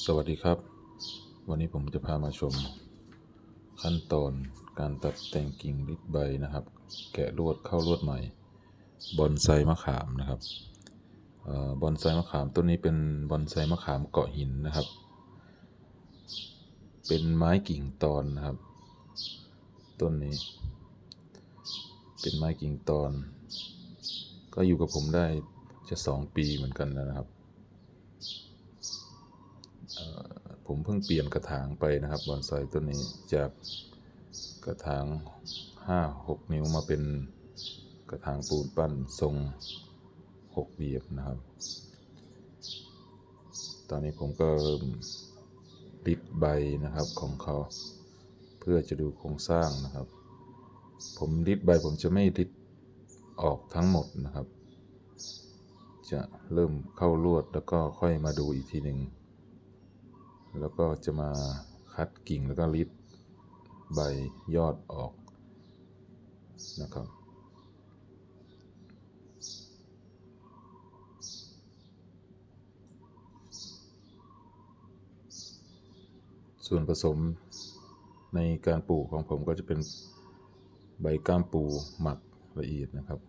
สวัสดีครับ วันนี้ผมจะพามาชม ขั้นตอนการตัดแต่งกิ่งลิดใบนะครับ แกะลวดเข้าลวดใหม่ บอนไซมะขามนะครับออบอนไซมะขามต้นนี้เป็นบอนไซมะขามเกาะหินนะครับ เป็นไม้กิ่งตอนนะครับ ต้นนี้ เป็นไม้กิ่งตอน ก็อยู่กับผมได้จะสองปีเหมือนกันแล้วนะครับ ผมเพิ่งเปลี่ยนกระถางไปนะครับบอนไซต้นนี้จากกระถางห้าหกนิ้วมาเป็นกระถางปูนปั้นทรงหกเหลี่ยมนะครับ ตอนนี้ผมก็ริ่มปิดใบนะครับของเขา เพื่อจะดูโครงสร้างนะครับ ผมริดใบผมจะไม่ริดออกทั้งหมดนะครับ จะเริ่มเข้าลวดแล้วก็ค่อยมาดูอีกทีหนึ่ง แล้วก็จะมาคัดกิ่งแล้วก็ริดใบยอดออกนะครับ ส่วนผสมในการปลูกของผมก็จะเป็นใบก้ามปูหมักละเอียดนะครับ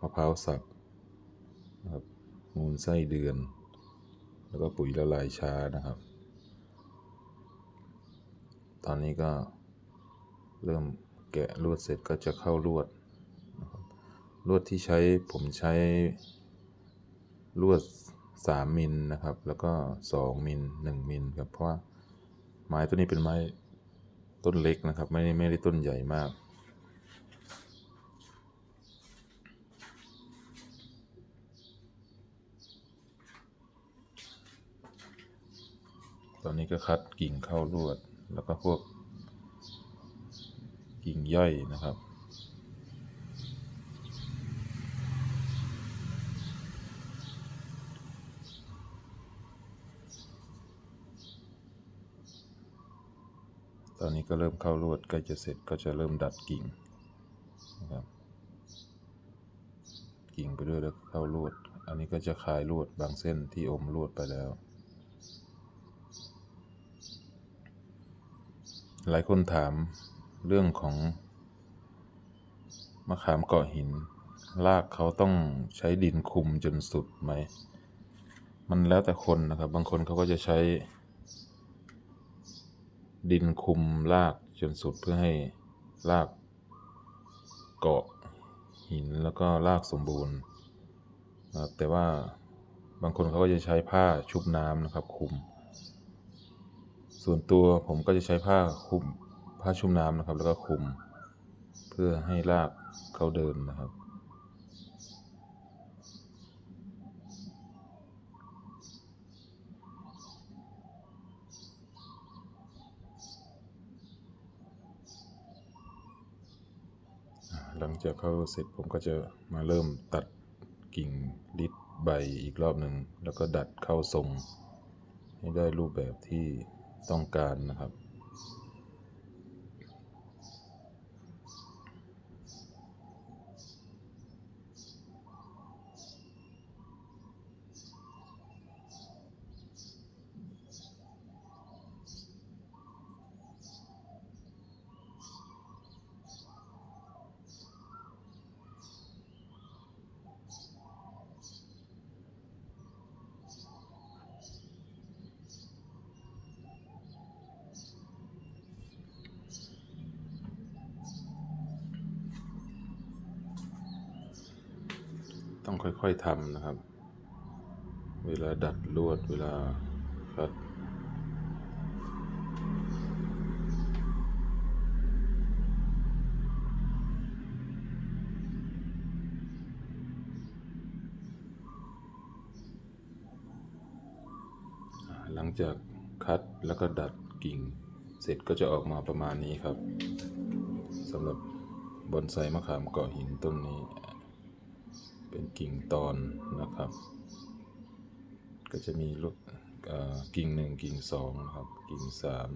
มะพร้าวสับนะครับมูลไส้เดือน แล้วก็ปุ๋ยละลายช้านะครับ ตอนนี้ก็เริ่มแกะลวดเสร็จก็จะเข้าลวดนะครับลวดที่ใช้ผมใช้ลวด 3 มิลนะครับ แล้วก็ 2 มิล 1 มิลครับ เพราะว่าไม้ต้นนี้เป็นไม้ต้นเล็กนะครับ ไม่ไม่ได้ต้นใหญ่มาก ตอนนี้ก็คัดกิ่งเข้าลวด แล้วก็พวก กิ่งย่อยนะครับ ตอนนี้ก็เริ่มเข้าลวดใกล้จะเสร็จก็จะเริ่มดัดกิ่งนะครับกิ่งไปด้วยแล้วเข้าลวด อันนี้ก็จะคลายลวดบางเส้นที่อมลวดไปแล้ว หลายคนถามเรื่องของมะขามเกาะหินรากเขาต้องใช้ดินคุมจนสุดไหม มันแล้วแต่คนนะครับ บางคนเขาก็จะใช้ ดินคุมรากจนสุดเพื่อให้รากเกาะหินแล้วก็รากสมบูรณ์นะครับแต่ว่าบางคนเขาก็จะใช้ผ้าชุบน้ำนะครับคุม ส่วนตัวผมก็จะใช้ผ้าคลุมผ้าชุ่มน้ำนะครับ แล้วก็คลุม เพื่อให้รากเขาเดินนะครับหลังจากเขาเสร็จผมก็จะมาเริ่มตัดกิ่งลิดใบอีกรอบหนึ่ง แล้วก็ดัดเข้าทรง ให้ได้รูปแบบที่ ต้องการนะครับ ต้องค่อย ๆทำนะครับ เวลาดัดลวดเวลาคัดหลังจากคัดแล้วก็ดัดกิ่ง เสร็จก็จะออกมาประมาณนี้ครับสำหรับบอนไซมะขามเกาะหินต้นนี้ เป็นกิ่งตอนนะครับ ก็จะมีลูกกิ่งหนึ่งกิ่งสองนะครับ กิ่งสาม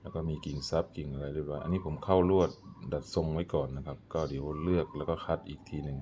แล้วก็มีกิ่งซับกิ่งอะไรเรียบร้อย อันนี้ผมเข้าลวดดัดทรงไว้ก่อนนะครับ ก็เดี๋ยวเลือกแล้วก็คัดอีกทีหนึ่ง